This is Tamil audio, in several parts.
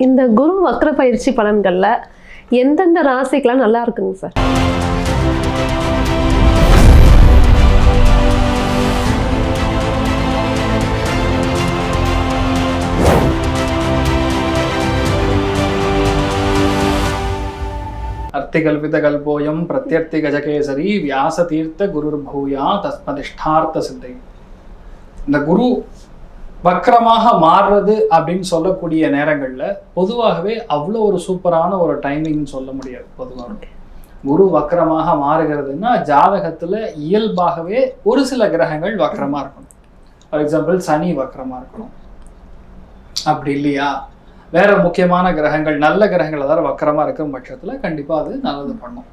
இந்த குரு வக்ர பயிற்சி பலன்களில் எந்தெந்த ராசிக்கெலாம் நல்லா இருக்குங்க சார்? அர்த்திகல்பித கல்போயம் பிரத்யர்த்தி கஜகேசரி வியாச தீர்த்த குருர் பூயா தஸ்மதிஷ்டார்த்த சித்தை இந்த குரு வக்கரமாக மாறுறது அப்படின்னு சொல்லக்கூடிய நேரங்கள்ல பொதுவாகவே அவ்வளோ ஒரு சூப்பரான ஒரு டைமிங் சொல்ல முடியாது பொதுவாக குரு வக்கரமாக மாறுகிறதுன்னா ஜாதகத்துல இயல்பாகவே ஒரு சில கிரகங்கள் வக்கரமா இருக்கணும். ஃபார் எக்ஸாம்பிள் சனி வக்கரமா இருக்கணும். அப்படி இல்லையா? வேற முக்கியமான கிரகங்கள் நல்ல கிரகங்கள் அதாவது வக்கரமா இருக்கும் பட்சத்துல கண்டிப்பா அது நல்லது பண்ணும்.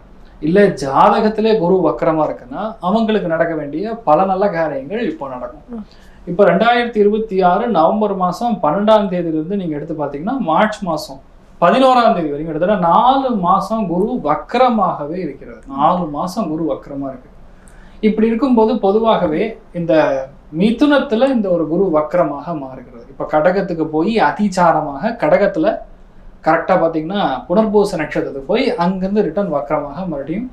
இல்ல ஜாதகத்திலே குரு வக்கரமா இருக்குன்னா அவங்களுக்கு நடக்க வேண்டிய பல நல்ல காரியங்கள் இப்போ நடக்கும். இப்போ ரெண்டாயிரத்தி இருபத்தி ஆறு நவம்பர் மாதம் பன்னெண்டாம் தேதியிலிருந்து நீங்கள் எடுத்து பார்த்தீங்கன்னா மார்ச் மாதம் பதினோராம் தேதி வரைக்கும் கிட்டத்தட்ட நாலு மாதம் குரு வக்கரமாகவே இருக்கிறது நாலு மாதம் குரு வக்கரமாக இருக்கு. இப்படி இருக்கும்போது பொதுவாகவே இந்த மிதுனத்தில் இந்த ஒரு குரு வக்கரமாக மாறுகிறது. இப்போ கடகத்துக்கு போய் அதிசாரமாக கடகத்தில் கரெக்டாக பார்த்தீங்கன்னா புனர்பூச நட்சத்திரத்துக்கு போய் அங்கிருந்து ரிட்டர்ன் வக்கரமாக மறுபடியும்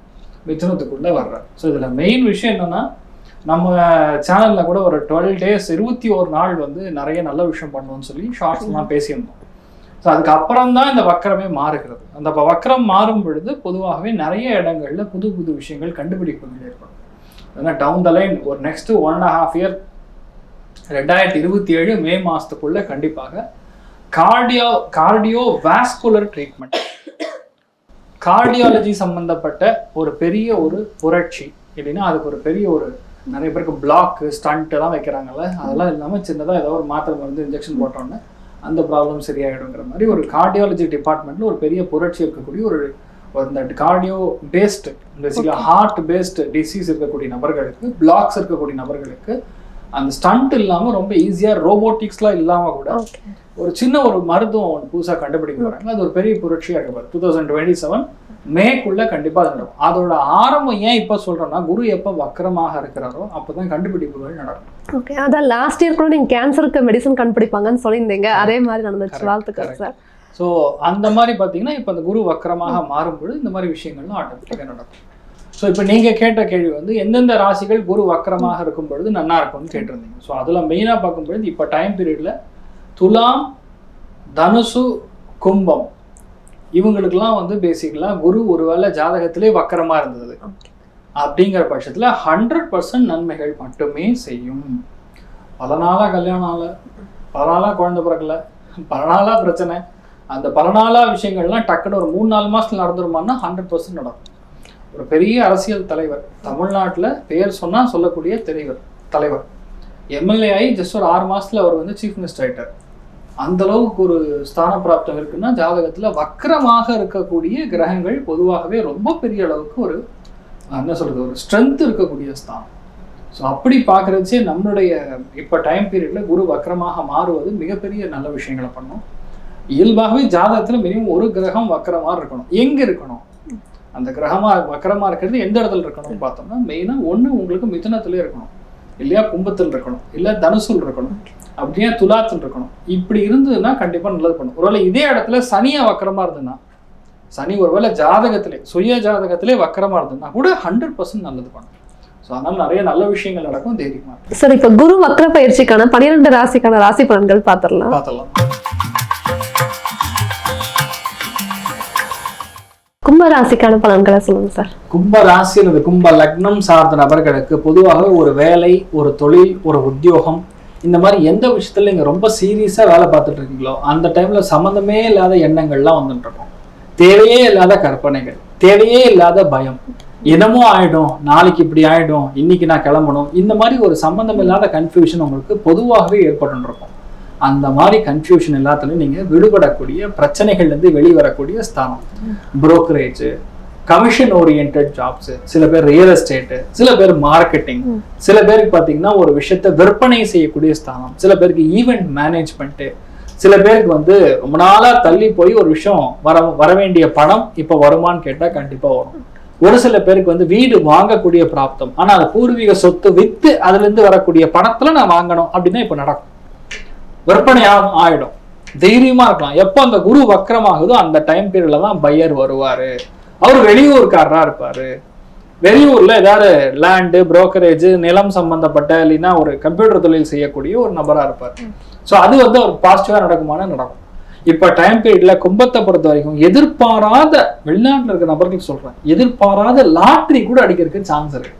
மிதுனத்துக்குள்ளே வர்றார். ஸோ இதில் மெயின் விஷயம் என்னென்னா நம்ம சேனல்ல கூட ஒரு டுவெல் டேஸ் இருபத்தி ஒரு நாள் வந்து நிறைய நல்ல விஷயம் பண்ணுவோம்னு சொல்லி ஷார்ட்ஸ்லாம் பேசியிருந்தோம். ஸோ அதுக்கப்புறம் தான் இந்த வக்கரமே மாறுகிறது. அந்த வக்கரம் மாறும் பொழுது பொதுவாகவே நிறைய இடங்கள்ல புது புது விஷயங்கள் கண்டுபிடிப்புகள் ஏற்படும். ஏன்னா டவுன் த லைன் ஒரு next one and half year ரெண்டாயிரத்தி இருபத்தி ஏழு மே மாதத்துக்குள்ளே கண்டிப்பாக cardio cardio vascular treatment cardiology சம்பந்தப்பட்ட ஒரு பெரிய ஒரு புரட்சி. இல்லைன்னா அதுக்கு ஒரு பெரிய ஒரு நிறைய பேருக்கு பிளாக் ஸ்டண்ட் எல்லாம் வைக்கிறாங்கல்ல அதெல்லாம் இல்லாமல் சின்னதாக ஏதோ ஒரு மாத்திரை மருந்து இன்ஜெக்ஷன் போட்டோன்னே அந்த ப்ராப்ளம் சரியாயிடுங்கிற மாதிரி ஒரு கார்டியாலஜி டிபார்ட்மெண்ட்ல ஒரு பெரிய புரட்சி இருக்கக்கூடிய ஒரு இந்த கார்டியோ பேஸ்டு பேசிக்கலாக ஹார்ட் பேஸ்டு டிசீஸ் இருக்கக்கூடிய நபர்களுக்கு பிளாக்ஸ் இருக்கக்கூடிய நபர்களுக்கு அந்த ஸ்டண்ட் இல்லாமல் ரொம்ப ஈஸியாக ரோபோட்டிக்ஸ்லாம் இல்லாமல் கூட ஒரு சின்ன ஒரு மருத்துவம் புதுசாக கண்டுபிடிக்க போறாங்க. அது ஒரு பெரிய புரட்சியாக இருக்கு டூ தௌசண்ட் டுவெண்ட்டி செவன் மேக்குள்ள கண்டிப்பாக அது நடக்கும். அதோட ஆரம்பம் ஏன் இப்போ சொல்றோம்னா குரு எப்போ வக்கரமாக இருக்கிறாரோ அப்பதான் கண்டுபிடிப்புகள் நடக்கும். ஓகே அதான் லாஸ்ட் இயர் கூட நீங்க கேன்சருக்கு மெடிசன் கண்டுபிடிப்பாங்கன்னு சொல்லியிருந்தீங்க. அதே மாதிரி நடந்துச்சு. வாழ்த்துக்கள். சார் ஸோ அந்த மாதிரி பார்த்தீங்கன்னா இப்போ அந்த குரு வக்கரமாக மாறும்பொழுது இந்த மாதிரி விஷயங்கள்லாம் ஆட்டோமேட்டிக்காக நடக்கும். ஸோ இப்போ நீங்கள் கேட்ட கேள்வி வந்து எந்தெந்த ராசிகள் குரு வக்கரமாக இருக்கும் பொழுது நல்லா இருக்கும்னு கேட்டிருந்தீங்க. ஸோ அதில் மெயினாக பார்க்கும்பொழுது இப்போ டைம் பீரியடில் துலாம் தனுசு கும்பம். இவங்களுக்கெல்லாம் வந்து பேசிக்கலாக குரு ஒருவேளை ஜாதகத்திலே வக்கரமாக இருந்தது. அப்படிங்கிற பட்சத்தில் ஹண்ட்ரட் பர்சன்ட் நன்மைகள் மட்டுமே செய்யும். பல நாளாக கல்யாணம் ஆகல பல நாளாக குழந்தை பிறக்கல பல நாளாக பிரச்சனை. அந்த பல நாளாக விஷயங்கள்லாம் டக்குன்னு ஒரு மூணு நாலு மாசத்துல நடந்துருமான்னா ஹண்ட்ரட் பர்சன்ட் நடக்கும். ஒரு பெரிய அரசியல் தலைவர் தமிழ்நாட்டில் பெயர் சொன்னால் சொல்லக்கூடிய தலைவர். தலைவர் எம்எல்ஏ ஆகி ஜஸ்ட் ஒரு ஆறு மாசத்துல அவர் வந்து சீஃப் மினிஸ்டர் ஆயிட்டார். அந்த அளவுக்கு ஒரு ஸ்தான பிராப்தம் இருக்குன்னா ஜாதகத்துல வக்கரமாக இருக்கக்கூடிய கிரகங்கள் பொதுவாகவே ரொம்ப பெரிய அளவுக்கு ஒரு என்ன சொல்றது ஒரு ஸ்ட்ரென்த் இருக்கக்கூடிய ஸ்தானம். ஸோ அப்படி பார்க்குறச்சே நம்மளுடைய இப்போ டைம் பீரியடில் குரு வக்கரமாக மாறுவது மிகப்பெரிய நல்ல விஷயங்களை பண்ணும். இயல்பாகவே ஜாதகத்தில் மினிமம் ஒரு கிரகம் வக்கரமாக இருக்கணும். எங்கே இருக்கணும்? அந்த கிரகமாக வக்கரமாக இருக்கிறது எந்த இடத்துல இருக்கணும்னு பார்த்தோம்னா மெயினாக ஒன்று உங்களுக்கு மிதனத்துலேயே இருக்கணும். இல்லையா கும்பத்தில் இருக்கணும். இல்லை தனுசுல் இருக்கணும். அப்படியே துலாத்தில் இருக்கணும். இப்படி இருந்ததுன்னா கண்டிப்பா நல்லது பண்ணும். ஒருவேளை இதே இடத்துல சனியா வக்கரமா இருந்ததுன்னா சனி ஒருவேளை ஜாதகத்திலே சுய ஜாதகத்திலே வக்கரமா இருந்ததுன்னா கூட ஹண்ட்ரட் பர்சன்ட் நல்லது பண்ணும். ஸோ அதனால நிறைய நல்ல விஷயங்கள் நடக்கும். தைரியமா இருக்கும். சார் இப்ப குரு வக்ர பயிற்சிக்கான பன்னிரெண்டு ராசிக்கான ராசி பலன்கள் பார்த்துடலாம் பார்த்துடலாம் கும்ப ராசிக்கான பலன்களை சொல்லுங்க சார் கும்ப ராசி அல்லது கும்ப லக்னம் சார்ந்த நபர்களுக்கு பொதுவாக ஒரு வேலை ஒரு தொழில் ஒரு உத்தியோகம் இந்த மாதிரி எந்த விஷயத்துல நீங்கள் ரொம்ப சீரியஸாக வேலை பார்த்துட்டு இருக்கீங்களோ அந்த டைமில் சம்மந்தமே இல்லாத எண்ணங்கள்லாம் வந்துட்டுருக்கும் தேவையே இல்லாத கற்பனைகள் தேவையே இல்லாத பயம். என்னமோ ஆயிடும் நாளைக்கு இப்படி ஆயிடும் இன்னைக்கு நான் கிளம்பணும். இந்த மாதிரி ஒரு சம்பந்தம் இல்லாத கன்ஃபியூஷன் உங்களுக்கு பொதுவாகவே ஏற்பட்டுருக்கும் அந்த மாதிரி கன்ஃபியூஷன் எல்லாத்துலையும் நீங்கள் விடுபடக்கூடிய பிரச்சனைகள்லேருந்து வெளிவரக்கூடிய ஸ்தானம். புரோக்கரேஜ் கமிஷன் ஓரியன்ட் ஜாப்ஸ் சில பேர் ரியல் எஸ்டேட் சில பேர் மார்க்கெட்டிங் சில பேருக்கு பாத்தீங்கன்னா ஒரு விஷயத்தை விற்பனை செய்யக்கூடிய ஸ்தானம் சில பேருக்கு ஈவெண்ட் மேனேஜ்மெண்ட் சில பேருக்கு வந்து ரொம்ப நாளா தள்ளி போய் ஒரு விஷயம் வர வர வேண்டிய பணம் இப்ப வருமான்னு கேட்டா கண்டிப்பா வரும். ஒரு சில பேருக்கு வந்து வீடு வாங்கக்கூடிய பிராப்தம் ஆனா அது பூர்வீக சொத்து வித்து அதுல இருந்து வரக்கூடிய பணத்துல நான் வாங்கணும் அப்படின்னா இப்ப நடக்கும். விற்பனை ஆகும் ஆயிடும். தைரியமா இருக்கலாம். எப்போ அந்த குரு வக்கரமாகுதோ அந்த டைம் பீரியட்ல தான் பையர் வருவாரு. அவர் வெளியூர்காரரா இருப்பாரு. வெளியூர்ல ஏதாவது லேண்டு புரோக்கரேஜ் நிலம் சம்பந்தப்பட்ட இல்லைன்னா ஒரு கம்ப்யூட்டர் தொழில் செய்யக்கூடிய ஒரு நபரா இருப்பார். ஸோ அது வந்து அவர் பாசிட்டிவா நடக்குமான நடக்கும். இப்ப டைம் பீரியட்ல கும்பத்தை பொறுத்த வரைக்கும் எதிர்பாராத வெளிநாட்டுல இருக்க நபர்களுக்கு சொல்றேன். எதிர்பாராத லாட்ரி கூட அடிக்கிறதுக்கு சான்ஸ் இருக்கு.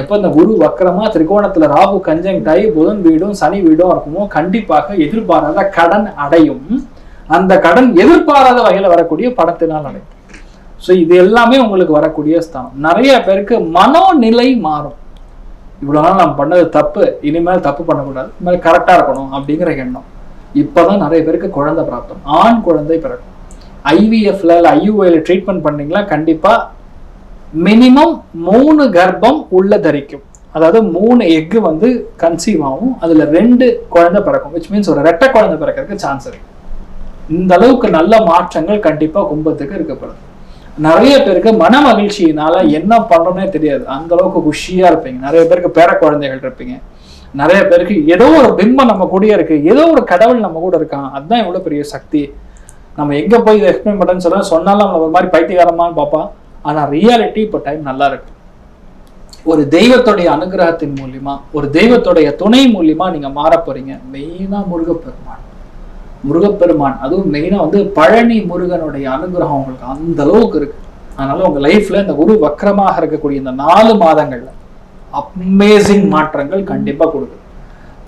எப்ப இந்த குரு வக்கரமா திரிகோணத்துல ராகு கஞ்சங்டாயி புதன் வீடும் சனி வீடும் இருக்குமோ கண்டிப்பாக எதிர்பாராத கடன் அடையும். அந்த கடன் எதிர்பாராத வகையில வரக்கூடிய படத்தினால் அடையும். ஸோ இது எல்லாமே உங்களுக்கு வரக்கூடிய ஸ்தானம். நிறைய பேருக்கு மனோநிலை மாறும். இவ்வளோ நாள் நம்ம பண்ணது தப்பு இனிமேல் தப்பு பண்ணக்கூடாது இனிமேல் கரெக்டாக இருக்கணும் அப்படிங்கிற எண்ணம். இப்போ தான் நிறைய பேருக்கு குழந்தை பிராப்தம். ஆண் குழந்தை பிறக்கும். ஐவிஎஃப்ல இல்லை ஐயூஐல ட்ரீட்மெண்ட் பண்ணிங்களா கண்டிப்பாக மினிமம் மூணு கர்ப்பம் உள்ள தரிக்கும். அதாவது மூணு எக்கு வந்து கன்சீவ் ஆகும். அதில் ரெண்டு குழந்தை பிறக்கும். விச் மீன்ஸ் ஒரு ரெட்டை குழந்தை பிறக்கிறதுக்கு சான்ஸ் இருக்கு. இந்த அளவுக்கு நல்ல மாற்றங்கள் கண்டிப்பாக கும்பத்துக்கு இருக்கப்படுது நிறைய பேருக்கு மன மகிழ்ச்சியினால என்ன பண்றோம்னே தெரியாது. அந்த அளவுக்கு குஷியா இருப்பீங்க. நிறைய பேருக்கு பேர குழந்தைகள் இருப்பீங்க. நிறைய பேருக்கு ஏதோ ஒரு பிம்பம் நம்ம கூடயே இருக்கு. ஏதோ ஒரு கடவுள் நம்ம கூட இருக்கான். அதுதான் எவ்வளவு பெரிய சக்தி. நம்ம எங்க போய் இதை எக்ஸ்பிளைன் பண்ணுறேன்னு சொல்ல சொன்னாலும் நம்மள ஒரு மாதிரி பைத்தியகாரமானு பார்ப்பான். ஆனா ரியாலிட்டி இப்போ டைம் நல்லா இருக்கு. ஒரு தெய்வத்துடைய அனுகிரகத்தின் மூலியமா ஒரு தெய்வத்துடைய துணை மூலியமா நீங்க மாற போறீங்க. மெயினா முருகப்பெருமான். முருகப்பெருமான். அதுவும் மெயினாக வந்து பழனி முருகனுடைய அனுகிரகம் உங்களுக்கு அந்த அளவுக்கு இருக்கு. அதனால உங்க லைஃப்ல இந்த குரு வக்கரமாக இருக்கக்கூடிய இந்த நாலு மாதங்கள்ல அமேசிங் மாற்றங்கள் கண்டிப்பா கொடுக்குது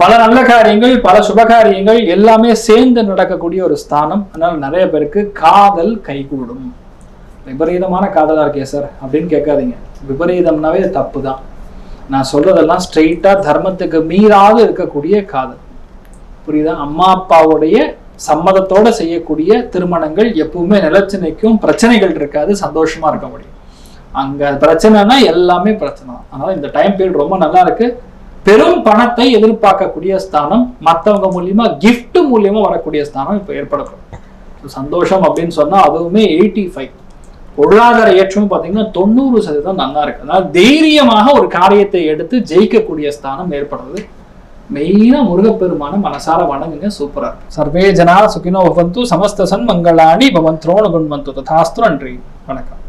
பல நல்ல காரியங்கள் பல சுபகாரியங்கள் எல்லாமே சேர்ந்து நடக்கக்கூடிய ஒரு ஸ்தானம். அதனால நிறைய பேருக்கு காதல் கைகூடும். விபரீதமான காதலா இருக்கே சார் அப்படின்னு கேட்காதீங்க. விபரீதம்னாவே தப்பு தான் நான் சொல்றதெல்லாம் ஸ்ட்ரெயிட்டா தர்மத்துக்கு மீறாது இருக்கக்கூடிய காதல். புரியுதா? அம்மா அப்பாவுடைய சம்மதத்தோட செய்யக்கூடிய திருமணங்கள் எப்பவுமே நிலச்சினைக்கும் நிற்கும் பிரச்சனைகள் இருக்காது சந்தோஷமா இருக்க முடியும். அங்க பிரச்சனைனா எல்லாமே பிரச்சனை தான். அதனால இந்த டைம் பீரியட் ரொம்ப நல்லா இருக்கு. பெரும் பணத்தை எதிர்பார்க்கக்கூடிய ஸ்தானம் மற்றவங்க மூலியமா கிஃப்ட் மூலியமா வரக்கூடிய ஸ்தானம் இப்போ ஏற்படப்படும். சந்தோஷம் அப்படின்னு சொன்னா அதுவுமே எயிட்டி ஃபைவ் பொருளாதார ஏற்றமும் பார்த்தீங்கன்னா தொண்ணூறு சதவீதம் நல்லா இருக்கு. அதனால தைரியமாக ஒரு காரியத்தை எடுத்து ஜெயிக்கக்கூடிய ஸ்தானம் ஏற்படுறது. மெயினாக முருகப்பெருமான மனசார வணங்குங்க சூப்பராக இருக்கும். சர்வே ஜனா சுகினோ பவந்து சமஸ்த சன்மங்களாணி பவன் துரோண குண்வந்து ததாஸ்து நன்றி. வணக்கம்.